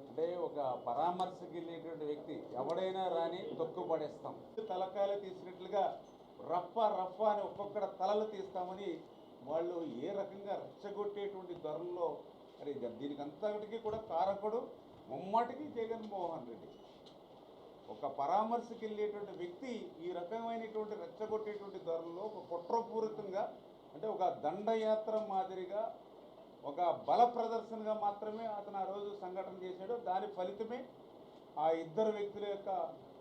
అంటే ఒక పరామర్శకి వెళ్ళేటువంటి వ్యక్తి ఎవడైనా రాని తొక్కుపడేస్తాం తలకాయలు తీసినట్లుగా రఫ రఫ అని ఒక్కొక్కడ తలలు తీస్తామని వాళ్ళు ఏ రకంగా రెచ్చగొట్టేటువంటి ధరల్లో మరి దీనికి అంతటికి కూడా కారకుడు ముమ్మటికి జగన్మోహన్ రెడ్డి. ఒక పరామర్శకి వెళ్ళేటువంటి వ్యక్తి ఈ రకమైనటువంటి రెచ్చగొట్టేటువంటి ధరల్లో ఒక కుట్రపూరితంగా అంటే ఒక దండయాత్ర మాదిరిగా ఒక బల ప్రదర్శనగా మాత్రమే అతను ఆ రోజు సంఘటన చేశాడు. దాని ఫలితమే ఆ ఇద్దరు వ్యక్తుల యొక్క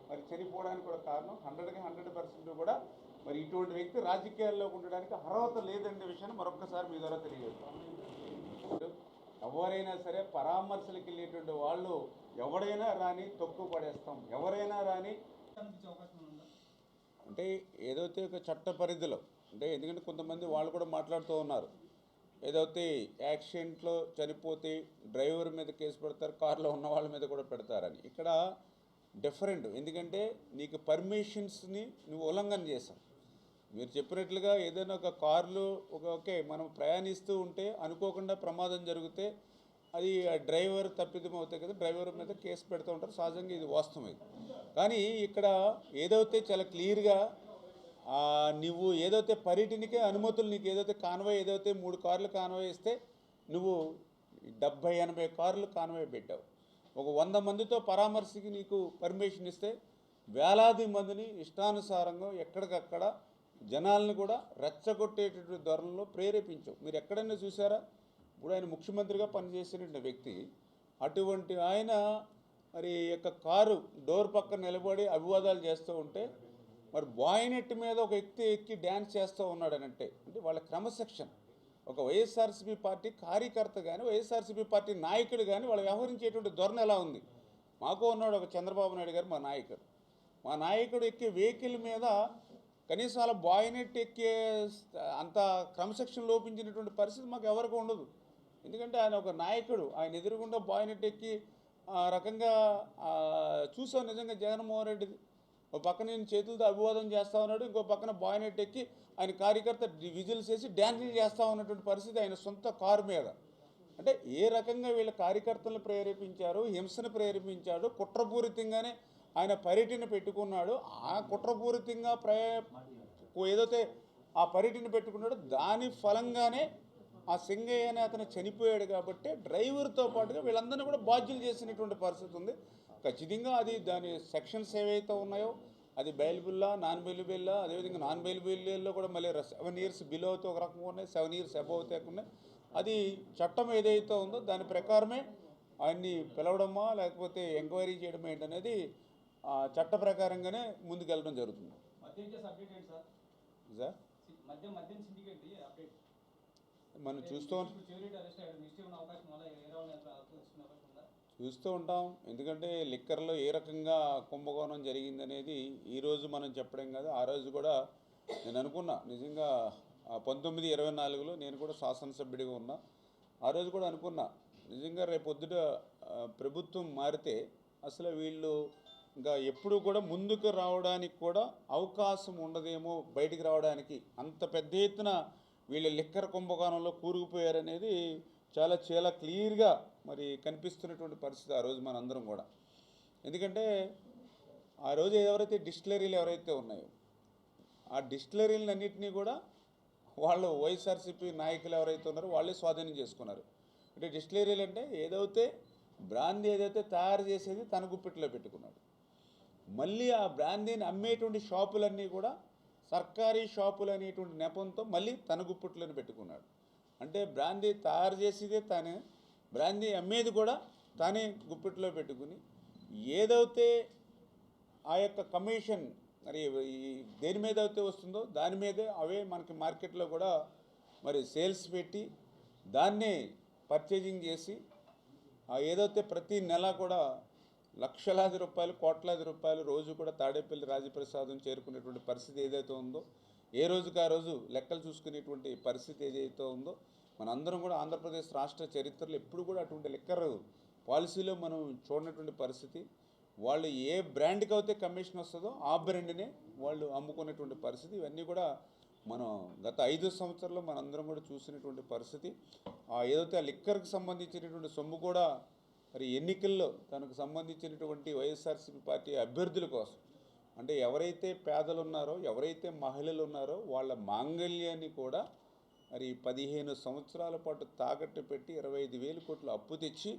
మరి చనిపోవడానికి కూడా కారణం. హండ్రెడ్కి హండ్రెడ్ పర్సెంట్ కూడా మరి ఇటువంటి వ్యక్తి రాజకీయాల్లో ఉండడానికి అర్హత లేదనే విషయాన్ని మరొకసారి మీ ద్వారా తెలియజేస్తాను. ఎవరైనా సరే పరామర్శలకు వెళ్ళేటువంటి వాళ్ళు ఎవడైనా రాని తొక్కు పడేస్తాం ఎవరైనా రాని అంటే ఏదైతే ఒక చట్ట పరిధిలో అంటే ఎందుకంటే కొంతమంది వాళ్ళు కూడా మాట్లాడుతూ ఉన్నారు. ఏదైతే యాక్సిడెంట్లో చనిపోతే డ్రైవర్ మీద కేసు పెడతారు కార్లో ఉన్న వాళ్ళ మీద కూడా పెడతారని. ఇక్కడ డిఫరెంట్. ఎందుకంటే నీకు పర్మిషన్స్ని నువ్వు ఉల్లంఘన చేశావు. మీరు చెప్పినట్లుగా ఏదైనా ఒక కారులో ఒక ఓకే మనం ప్రయాణిస్తూ ఉంటే అనుకోకుండా ప్రమాదం జరిగితే అది ఆ డ్రైవర్ తప్పిదం అవుతాయి కదా డ్రైవర్ మీద కేసు పెడుతూ ఉంటారు. సహజంగా ఇది వాస్తవం ఇది. కానీ ఇక్కడ ఏదైతే చాలా క్లియర్గా నువ్వు ఏదైతే పర్యటనకే అనుమతులు నీకు ఏదైతే కాన్వాయ్ ఏదైతే మూడు కార్లు కాన్వాయ్ ఇస్తే నువ్వు డెబ్భై ఎనభై కార్లు కాన్వాయ్ పెట్టావు. ఒక వంద మందితో పరామర్శకి నీకు పర్మిషన్ ఇస్తే వేలాది మందిని ఇష్టానుసారంగా ఎక్కడికక్కడ జనాలను కూడా రెచ్చగొట్టేటటువంటి ధోరణిలో ప్రేరేపించావు. మీరు ఎక్కడైనా చూసారా? ఇప్పుడు ఆయన ముఖ్యమంత్రిగా పనిచేసినటువంటి వ్యక్తి అటువంటి ఆయన మరి యొక్క కారు డోర్ పక్కన నిలబడి అభివాదాలు చేస్తూ ఉంటే మరి బాయినెట్ మీద ఒక వ్యక్తి ఎక్కి డ్యాన్స్ చేస్తూ ఉన్నాడనంటే అంటే వాళ్ళ క్రమశిక్షణ. ఒక వైఎస్ఆర్సీపీ పార్టీ కార్యకర్త కానీ వైఎస్ఆర్సీపీ పార్టీ నాయకుడు కానీ వాళ్ళు వ్యవహరించేటువంటి ధోరణి ఎలా ఉంది? మాకు ఉన్నాడు ఒక చంద్రబాబు నాయుడు గారు మా నాయకుడు. మా నాయకుడు ఎక్కే వెహికల్ మీద కనీసం అలా బాయినెట్ ఎక్కే అంత క్రమశిక్షణ లోపించినటువంటి పరిస్థితి మాకు ఎవరికి ఉండదు. ఎందుకంటే ఆయన ఒక నాయకుడు. ఆయన ఎదురుగుండా బాయినెట్ ఎక్కి ఆ రకంగా చూసాం నిజంగా జగన్మోహన్ రెడ్డిది ఒక పక్కన నేను చేతులతో అభివాదం చేస్తా ఉన్నాడు. ఇంకో పక్కన బాయినెట్ ఎక్కి ఆయన కార్యకర్త విజిల్ చేసి డ్యాన్సులు చేస్తూ ఉన్నటువంటి పరిస్థితి ఆయన సొంత కారు మీద. అంటే ఏ రకంగా వీళ్ళ కార్యకర్తలను ప్రేరేపించారు హింసను ప్రేరేపించాడు కుట్రపూరితంగానే ఆయన పర్యటన పెట్టుకున్నాడు. ఆ కుట్రపూరితంగా ప్రయ ఏదైతే ఆ పర్యటన పెట్టుకున్నాడో దాని ఫలంగానే ఆ సింగయ్య అనే అతను చనిపోయాడు కాబట్టి డ్రైవర్తో పాటుగా వీళ్ళందరినీ కూడా బాధ్యులు చేసినటువంటి పరిస్థితి ఉంది. ఖచ్చితంగా అది దాని సెక్షన్స్ ఏవైతే ఉన్నాయో అది బెయిల్ బిల్లా నాన్ బెయిల్ బిల్లా అదేవిధంగా నాన్ బెయిల్ బిల్లో కూడా మళ్ళీ సెవెన్ ఇయర్స్ బిలో అయితే ఒక రకంగా ఉన్నాయి సెవెన్ ఇయర్స్ అబవ్ అయితే ఉన్నాయి. అది చట్టం ఏదైతే ఉందో దాని ప్రకారమే ఆయన్ని పిలవడమా లేకపోతే ఎంక్వైరీ చేయడం ఏంటనేది ఆ, చట్ట ప్రకారంగానే ముందుకెళ్ళడం జరుగుతుంది. సార్? మనం చూస్తూ చూస్తూ ఉంటాం. ఎందుకంటే లిక్కర్లో ఏ రకంగా కుంభకోణం జరిగిందనేది ఈరోజు మనం చెప్పడం కాదు. ఆ రోజు కూడా నేను అనుకున్నా. నిజంగా పంతొమ్మిది ఇరవై నాలుగులో నేను కూడా శాసనసభ్యుడిగా ఉన్నా. ఆ రోజు కూడా అనుకున్నా. నిజంగా రేపొద్దుట ఆ, ప్రభుత్వం మారితే అసలు వీళ్ళు ఇంకా ఎప్పుడు కూడా ముందుకు రావడానికి కూడా అవకాశం ఉండదేమో బయటికి రావడానికి అంత పెద్ద ఎత్తున వీళ్ళ లిక్కర్ కుంభకోణంలో కూరుకుపోయారనేది చాలా చాలా క్లియర్గా మరి కనిపిస్తున్నటువంటి పరిస్థితి ఆ రోజు మనందరం కూడా. ఎందుకంటే ఆ రోజు ఎవరైతే డిస్టిలరీలు ఎవరైతే ఉన్నాయో ఆ డిస్టిలరీలన్నింటినీ కూడా వాళ్ళు వైఎస్ఆర్సీపీ నాయకులు ఎవరైతే ఉన్నారో వాళ్ళే స్వాధీనం చేసుకున్నారు. అంటే డిస్టిలరీలు అంటే ఏదైతే బ్రాందీ ఏదైతే తయారు చేసేది తన గుప్పిట్లో పెట్టుకున్నాడు. మళ్ళీ ఆ బ్రాందీని అమ్మేటువంటి షాపులన్నీ కూడా సర్కారీ షాపులు అనేటువంటి నెపంతో మళ్ళీ తన గుప్పట్లను పెట్టుకున్నాడు. అంటే బ్రాందీ తయారు చేసేదే తానే బ్రాందీ అమ్మేది కూడా తానే గుప్పట్లో పెట్టుకుని ఏదైతే ఆ యొక్క కమిషన్ మరి ఈ దేని మీద అయితే వస్తుందో దాని మీదే అవే మనకి మార్కెట్లో కూడా మరి సేల్స్ పెట్టి దాన్నే పర్చేజింగ్ చేసి ఏదైతే ప్రతి నెల కూడా లక్షలాది రూపాయలు కోట్లాది రూపాయలు రోజు కూడా తాడేపల్లి రాజప్రసాదం చేరుకునేటువంటి పరిస్థితి ఏదైతే ఉందో ఏ రోజుకి ఆ రోజు లెక్కలు చూసుకునేటువంటి పరిస్థితి ఏదైతే ఉందో మనందరం కూడా ఆంధ్రప్రదేశ్ రాష్ట్ర చరిత్రలో ఎప్పుడు కూడా అటువంటి లెక్కరు పాలసీలో మనం చూడనటువంటి పరిస్థితి వాళ్ళు ఏ బ్రాండ్కి అయితే కమిషన్ వస్తుందో ఆ బ్రాండ్నే వాళ్ళు అమ్ముకునేటువంటి పరిస్థితి. ఇవన్నీ కూడా మనం గత ఐదు సంవత్సరాల్లో మనందరం కూడా చూసినటువంటి పరిస్థితి. ఆ ఏదైతే ఆ లిక్కర్కి సంబంధించినటువంటి సొమ్ము కూడా మరి ఎన్నికల్లో తనకు సంబంధించినటువంటి వైఎస్ఆర్సీపీ పార్టీ అభ్యర్థుల కోసం అంటే ఎవరైతే పేదలు ఉన్నారో ఎవరైతే మహిళలు ఉన్నారో వాళ్ళ మాంగళ్యాన్ని కూడా మరి పదిహేను సంవత్సరాల పాటు తాకట్టు పెట్టి ఇరవై ఐదు వేల కోట్లు అప్పు తెచ్చి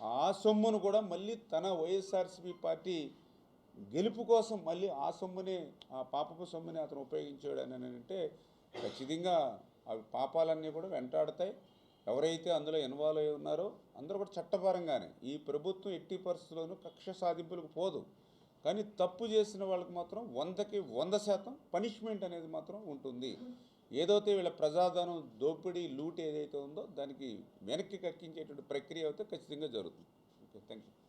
ఆ సొమ్మును కూడా మళ్ళీ తన వైఎస్ఆర్సీపీ పార్టీ గెలుపు కోసం మళ్ళీ ఆ సొమ్మునే ఆ పాపపు సొమ్ముని అతను ఉపయోగించాడు అని అంటే ఖచ్చితంగా అవి పాపాలన్నీ కూడా వెంటాడతాయి. ఎవరైతే అందులో ఇన్వాల్వ్ అయి ఉన్నారో అందరూ కూడా చట్టపరంగానే ఈ ప్రభుత్వం ఎట్టి పరిస్థితుల్లోనూ కక్ష సాధింపులకు పోదు. కానీ తప్పు చేసిన వాళ్ళకి మాత్రం వందకి వంద శాతం పనిష్మెంట్ అనేది మాత్రం ఉంటుంది. ఏదైతే వీళ్ళ ప్రజాధనం దోపిడీ లూట్ ఏదైతే ఉందో దానికి వెనక్కి కక్కించేటువంటి ప్రక్రియ అయితే ఖచ్చితంగా జరుగుతుంది. Okay thank you